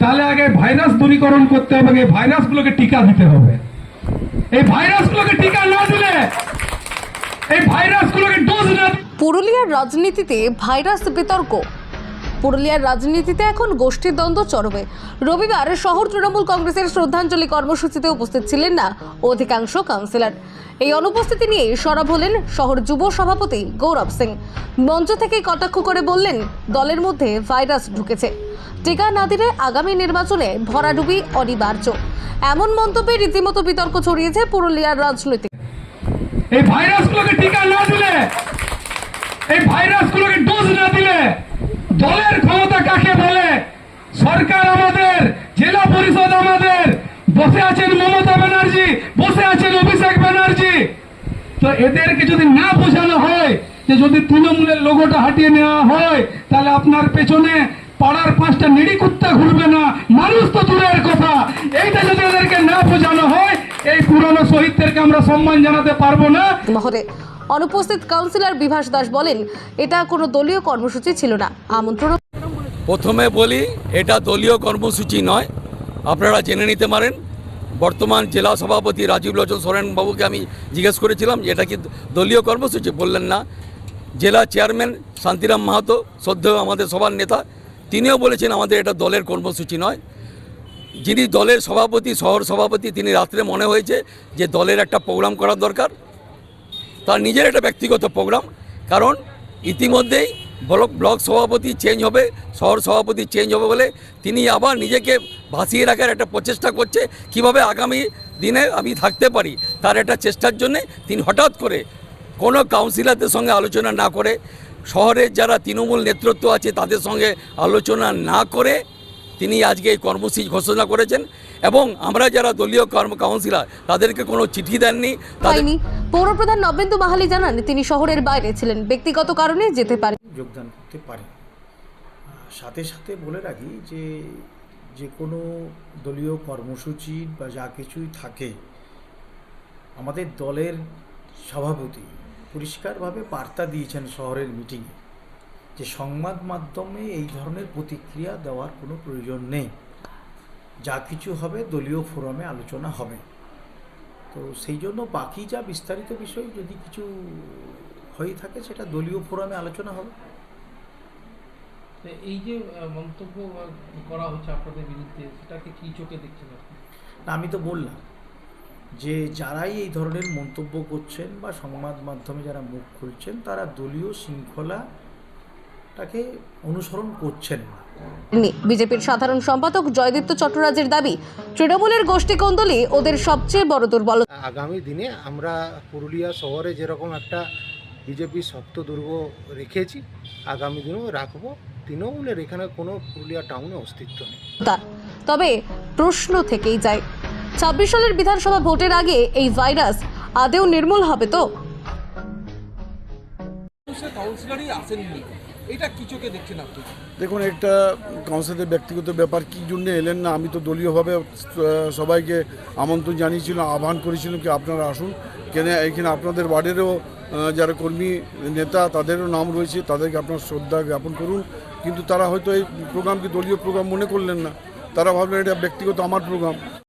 তাহলে আগে ভাইরাস দূরীকরণ করতে হবে এই ভাইরাসগুলোকে টিকা দিতে হবে। এই ভাইরাসগুলোকে টিকা না দিলে, এই ভাইরাসগুলোকে ডোজ না পুরুলিয়ার রাজনীতিতে ভাইরাস বিতর্ক। পুরুলিয়ার রাজনীতিতে এখন গোষ্ঠীর দ্বন্দ্ব চরমে। রবিবার শহর তৃণমূল কংগ্রেসের শ্রদ্ধাঞ্জলি কর্মসূচিতে উপস্থিত ছিলেন না অধিকাংশ কাউন্সিলর। এই অনুপস্থিতি নিয়ে সরব হলেন শহর যুব সভাপতি গৌরব সিং। মঞ্চ থেকে কটাক্ষ করে বললেন, দলের মধ্যে ভাইরাস ঢুকেছে। টিকা না দিলে আগামী নির্বাচনে ভরাডুবি অনিবার্য। এমন মন্তব্যে রীতিমতো বিতর্ক ছড়িয়েছে পুরুলিয়ার রাজনৈতিক। এই ভাইরাসগুলোকে টিকা না দিলে, এই ভাইরাসগুলোকে ডোজ না দিলে দলের ক্ষমতা কাকে বলে? সরকার আমাদের, জেলা পরিষদ আমাদের। বসে আছেন মমতা ব্যানার্জি, বসে আছেন অভিষেক ব্যানার্জি। তো এদেরকে যদি না বোঝানো হয়, যে যদি তৃণমূলের লোগোটা হাটিয়ে নেওয়া হয়, তাহলে আপনার পেছনে পাড়ার পাঁচটা নিড়ি কুত্তা ঘুরবে না। মানুষ তো দূরের কথা। এইটা যদি এদেরকে না বোঝানো হয়, এই পুরনো শহীদদেরকে আমরা সম্মান জানাতে পারব না। অনুপস্থিত কাউন্সিলর বিভাস দাস বলেন, এটা কোনো দলীয় কর্মসূচি ছিল না। আমন্ত্রণ। প্রথমে বলি, এটা দলীয় কর্মসূচি নয়। আপনারা জেনে নিতে পারেন, বর্তমান জেলা সভাপতি রাজীব লোচন সোরেনবাবুকে আমি জিজ্ঞেস করেছিলাম যে এটা কি দলীয় কর্মসূচি? বললেন না। জেলা চেয়ারম্যান শান্তিরাম মাহাতো, শ্রদ্ধেয় আমাদের সবার নেতা, তিনিও বলেছেন আমাদের এটা দলের কর্মসূচি নয়। যিনি দলের সভাপতি, শহর সভাপতি, তিনি রাত্রে মনে হয়েছে যে দলের একটা প্রোগ্রাম করার দরকার। তার নিজের একটা ব্যক্তিগত প্রোগ্রাম। কারণ ইতিমধ্যেই ব্লক ব্লক সভাপতি চেঞ্জ হবে, শহর সভাপতি চেঞ্জ হবে বলে তিনি আবার নিজেকে ভাসিয়ে রাখার একটা প্রচেষ্টা করছে। কীভাবে আগামী দিনে আমি থাকতে পারি? তার একটা চেষ্টার জন্যে তিনি হঠাৎ করে কোনো কাউন্সিলরদের সঙ্গে আলোচনা না করে, শহরের যারা তৃণমূল নেতৃত্ব আছে তাদের সঙ্গে আলোচনা না করে তিনি আজকে এই কর্মসূচি ঘোষণা করেছেন এবং আমরা যারা দলীয় কর্ম কাউন্সিলর তাদেরকে কোনো চিঠি দেননি তাদের পায়নি পৌরপ্রধান নবেন্দু মাহালি জানান তিনি শহরের বাইরে ছিলেন। ব্যক্তিগত কারণে যেতে পারেন। যোগদান করতে পারে। সাথে সাথে বলে রাখি যে যে কোনো দলীয় কর্মসূচি বা যা কিছুই থাকে আমাদের দলের সভাপতি পরিষ্কারভাবে বার্তা দিয়েছেন শহরের মিটিংয়ে। যে সংবাদ মাধ্যমে এই ধরনের প্রতিক্রিয়া দেওয়ার কোনো প্রয়োজন নেই। যা কিছু হবে দলীয় ফোরামে আলোচনা হবে। তো সেই জন্য বাকি যা বিস্তারিত বিষয় যদি কিছু হয়ে থাকে সেটা দলীয় ফোরামে আলোচনা হবে। এই যে মন্তব্য করা হচ্ছে আপনাদের বিরুদ্ধে সেটাকে কি চোখে দেখছেন না আমি তো বললাম যে যারাই এই ধরনের মন্তব্য করছেন বা সংবাদ মাধ্যমে যারা মুখ খুলছেন তারা দলীয় শৃঙ্খলাটাকে অনুসরণ করছেন না। বিজেপির সাধারণ সম্পাদক জয়দীপ্ত চট্টরাজের দাবি তৃণমূলের গোষ্ঠী কোন্দলই ওদের সবচেয়ে বড় দুর্বল আগামী দিনে আমরা পুরুলিয়া শহরে যেরকম একটা বিজেপি শক্ত দুর্গ রেখেছি আগামী দিনেও রাখব। তৃণমূলের এখানে কোনো পুরুলিয়া টাউনে অস্তিত্ব নেই। তবে প্রশ্ন থেকেই যায় ছাব্বিশ সালের বিধানসভা ভোটের আগে এই ভাইরাস আদেও নির্মূল হবে তো? কাউন্সিলরই আসেননি। এটা দেখছেন আপনি? দেখুন একটা কাউন্সিলের ব্যক্তিগত ব্যাপার, কী জন্য এলেন না? আমি তো দলীয়ভাবে সবাইকে আমন্ত্রণ জানিয়েছিলাম, আহ্বান করেছিলাম কি আপনারা আসুন। কেন, এখানে আপনাদের ওয়ার্ডেরও যারা কর্মী নেতা, তাদেরও নাম রয়েছে, তাদেরকে আপনার শ্রদ্ধা জ্ঞাপন করুন। কিন্তু তারা হয়তো এই প্রোগ্রামকে দলীয় প্রোগ্রাম মনে করলেন না। তারা ভাবলেন এটা ব্যক্তিগত, আমার প্রোগ্রাম।